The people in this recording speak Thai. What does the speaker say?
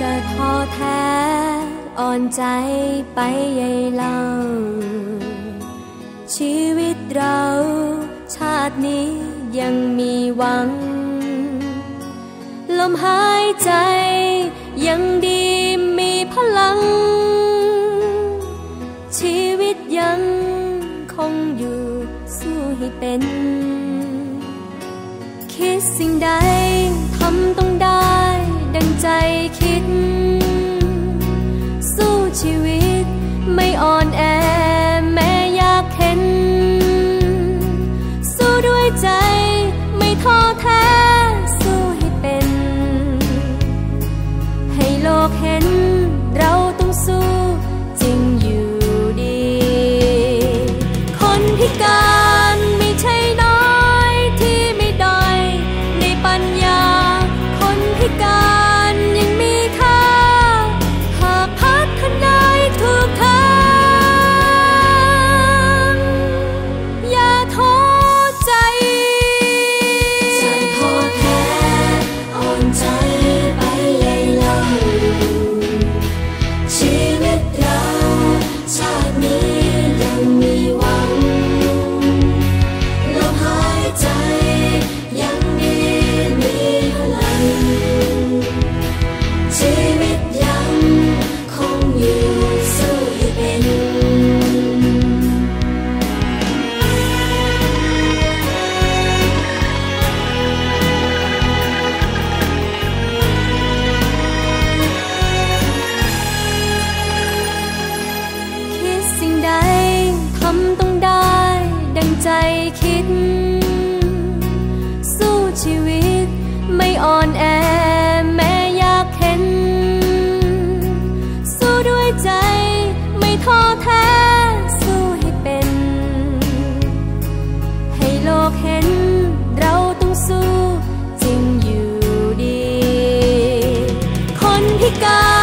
จะทอแท้อ่อนใจไปใหญ่เราชีวิตเราชาตินี้ยังมีหวัง ลมหายใจ สู้ให้เป็น คิดสิ่งใดทำต้องได้ America. คิด สู้ชีวิตไม่อ่อนแอแม้อยากเห็น สู้ด้วยใจไม่ท้อแท้สู้ให้เป็น ให้โลกเห็นเราต้องสู้จริงอยู่ดี คนพิการ